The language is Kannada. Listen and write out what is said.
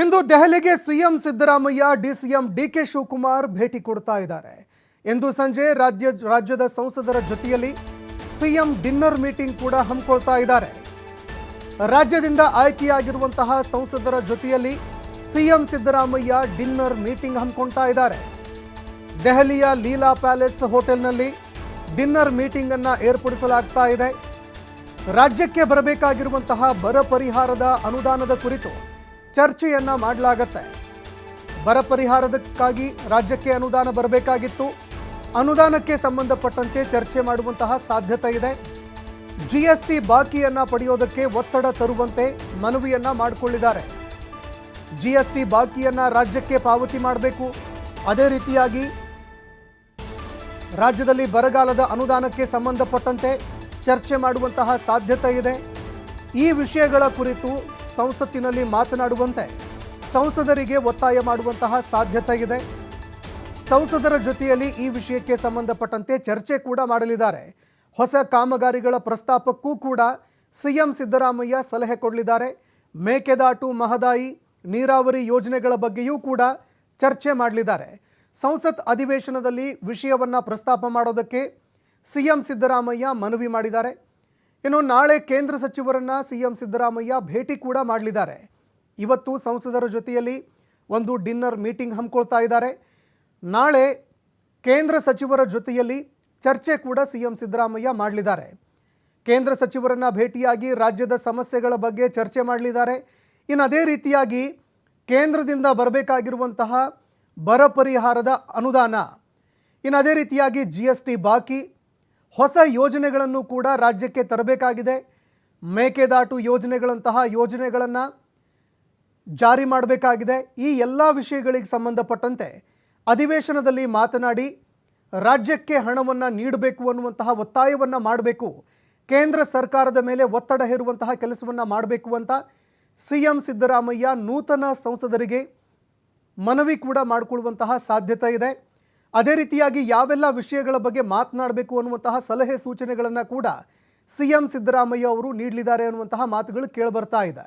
ಇಂದು ದೆಹಲಿಗೆ CM Siddaramaiah DCM DK Shivakumar ಭೇಟಿ ಕೊಡ್ತಾ ಇದ್ದಾರೆ. ಇಂದು ಸಂಜೆ ರಾಜ್ಯ, ರಾಜ್ಯದ ಸಂಸದರ ಜೊತೆಯಲ್ಲಿ ಸಿಎಂ ಡಿನ್ನರ್ ಮೀಟಿಂಗ್ ಕೂಡ ಹಮ್ಮಿಕೊಳ್ತಾ ಇದ್ದಾರೆ. ರಾಜ್ಯದಿಂದ ಆಯ್ಕೆಯಾಗಿರುವಂತಹ ಸಂಸದರ ಜೊತೆಯಲ್ಲಿ ಸಿಎಂ ಸಿದ್ದರಾಮಯ್ಯ ಡಿನ್ನರ್ ಮೀಟಿಂಗ್ ಹಮ್ಮಿಕೊಳ್ತಾ ಇದ್ದಾರೆ. ದೆಹಲಿಯ ಲೀಲಾ ಪ್ಯಾಲೇಸ್ ಹೋಟೆಲ್ನಲ್ಲಿ ಡಿನ್ನರ್ ಮೀಟಿಂಗ್ ಅನ್ನ ಏರ್ಪಡಿಸಲಾಗ್ತಾ ಇದೆ. ರಾಜ್ಯಕ್ಕೆ ಬರಬೇಕಾಗಿರುವಂತಹ ಬರ ಪರಿಹಾರದ ಅನುದಾನದ ಕುರಿತು ಚರ್ಚೆಯನ್ನ ಮಾಡಲಾಗತ್ತೆ. ಬರ ಪರಿಹಾರದಕ್ಕಾಗಿ ರಾಜ್ಯಕ್ಕೆ ಅನುದಾನ ಬರಬೇಕಾಗಿತ್ತು. ಅನುದಾನಕ್ಕೆ ಸಂಬಂಧಪಟ್ಟಂತೆ ಚರ್ಚೆ ಮಾಡುವಂತಹ ಸಾಧ್ಯತೆ ಇದೆ. ಜಿ ಎಸ್ ಟಿ ಬಾಕಿಯನ್ನ ಪಡೆಯೋದಕ್ಕೆ ಒತ್ತಡ ತರುವಂತೆ ಮನವಿಯನ್ನ ಮಾಡಿಕೊಂಡಿದ್ದಾರೆ ಜಿ ಎಸ್ ಟಿ ಬಾಕಿಯನ್ನ ರಾಜ್ಯಕ್ಕೆ ಪಾವತಿ ಮಾಡಬೇಕು. ಅದೇ ರೀತಿಯಾಗಿ ರಾಜ್ಯದಲ್ಲಿ ಬರಗಾಲದ ಅನುದಾನಕ್ಕೆ ಸಂಬಂಧಪಟ್ಟಂತೆ ಚರ್ಚೆ ಮಾಡುವಂತಹ ಸಾಧ್ಯತೆ ಇದೆ. ಈ ವಿಷಯಗಳ ಕುರಿತು ಸಂಸತ್ತಿನಲ್ಲಿ ಮಾತನಾಡುವಂತೆ ಸಂಸದರಿಗೆ ಒತ್ತಾಯ ಮಾಡುವಂತಹ ಸಾಧ್ಯತೆ ಇದೆ. ಸಂಸದರ ಜೊತೆಯಲ್ಲಿ ಈ ವಿಷಯಕ್ಕೆ ಸಂಬಂಧಪಟ್ಟಂತೆ ಚರ್ಚೆ ಕೂಡ ಮಾಡಲಿದ್ದಾರೆ. ಹೊಸ ಕಾಮಗಾರಿಗಳ ಪ್ರಸ್ತಾಪಕ್ಕೂ ಕೂಡ ಸಿಎಂ ಸಿದ್ದರಾಮಯ್ಯ ಸಲಹೆ ಕೊಡಲಿದ್ದಾರೆ. ಮೇಕೆದಾಟು ಮಹದಾಯಿ ನೀರಾವರಿ ಯೋಜನೆಗಳ ಬಗ್ಗೆಯೂ ಕೂಡ ಚರ್ಚೆ ಮಾಡಲಿದ್ದಾರೆ. ಸಂಸತ್ ಅಧಿವೇಶನದಲ್ಲಿ ವಿಷಯವನ್ನು ಪ್ರಸ್ತಾಪ ಮಾಡೋದಕ್ಕೆ ಸಿಎಂ ಸಿದ್ದರಾಮಯ್ಯ ಮನವಿ ಮಾಡಿದ್ದಾರೆ. ಇನ್ನು ನಾಳೆ ಕೇಂದ್ರ ಸಚಿವರನ್ನ ಸಿಎಂ ಸಿದ್ದರಾಮಯ್ಯ ಭೇಟಿ ಕೂಡ ಮಾಡಲಿದ್ದಾರೆ. ಇವತ್ತು ಸಂಸದರ ಜೊತೆಯಲ್ಲಿ ಒಂದು ಡಿನ್ನರ್ ಮೀಟಿಂಗ್ ಹಮ್ಮಿಕೊಳ್ತಾ ಇದ್ದಾರೆ. ನಾಳೆ ಕೇಂದ್ರ ಸಚಿವರ ಜೊತೆಯಲ್ಲಿ ಚರ್ಚೆ ಕೂಡ ಸಿಎಂ ಸಿದ್ದರಾಮಯ್ಯ ಮಾಡಲಿದ್ದಾರೆ. ಕೇಂದ್ರ ಸಚಿವರನ್ನ ಭೇಟಿಯಾಗಿ ರಾಜ್ಯದ ಸಮಸ್ಯೆಗಳ ಬಗ್ಗೆ ಚರ್ಚೆ ಮಾಡಲಿದ್ದಾರೆ. ಇನ್ನು ಅದೇ ರೀತಿಯಾಗಿ ಕೇಂದ್ರದಿಂದ ಬರಬೇಕಾಗಿರುವಂತಹ ಬರ ಪರಿಹಾರದ ಅನುದಾನ. ಇನ್ನು ಅದೇ ರೀತಿಯಾಗಿ ಜಿ ಎಸ್ ಟಿ ಬಾಕಿ ಹೊಸ ಯೋಜನೆಗಳನ್ನು ಕೂಡ ರಾಜ್ಯಕ್ಕೆ ತರಬೇಕಾಗಿದೆ. ಮೇಕೆದಾಟು ಯೋಜನೆಗಳಂತಹ ಯೋಜನೆಗಳನ್ನು ಜಾರಿ ಮಾಡಬೇಕಾಗಿದೆ. ಈ ಎಲ್ಲ ವಿಷಯಗಳಿಗೆ ಸಂಬಂಧಪಟ್ಟಂತೆ ಅಧಿವೇಶನದಲ್ಲಿ ಮಾತನಾಡಿ, ರಾಜ್ಯಕ್ಕೆ ಹಣವನ್ನು ನೀಡಬೇಕು ಅನ್ನುವಂತಹ ಒತ್ತಾಯವನ್ನು ಮಾಡಬೇಕು. ಕೇಂದ್ರ ಸರ್ಕಾರದ ಮೇಲೆ ಒತ್ತಡ ಹೇರುವಂತಹ ಕೆಲಸವನ್ನು ಮಾಡಬೇಕು ಅಂತ ಸಿ ಎಂ ಸಿದ್ದರಾಮಯ್ಯ ನೂತನ ಸಂಸದರಿಗೆ ಮನವಿ ಕೂಡ ಮಾಡಿಕೊಳ್ಳುವಂತಹ ಸಾಧ್ಯತೆ ಇದೆ. ಅದೇ ರೀತಿಯಾಗಿ ಯಾವೆಲ್ಲ ವಿಷಯಗಳ ಬಗ್ಗೆ ಮಾತನಾಡಬೇಕು ಅನ್ನುವಂತಹ ಸಲಹೆ ಸೂಚನೆಗಳನ್ನು ಕೂಡ ಸಿ ಎಂ ಸಿದ್ದರಾಮಯ್ಯ ಅವರು ನೀಡಲಿದ್ದಾರೆ ಅನ್ನುವಂತಹ ಮಾತುಗಳು ಕೇಳಿಬರ್ತಾ ಇದೆ.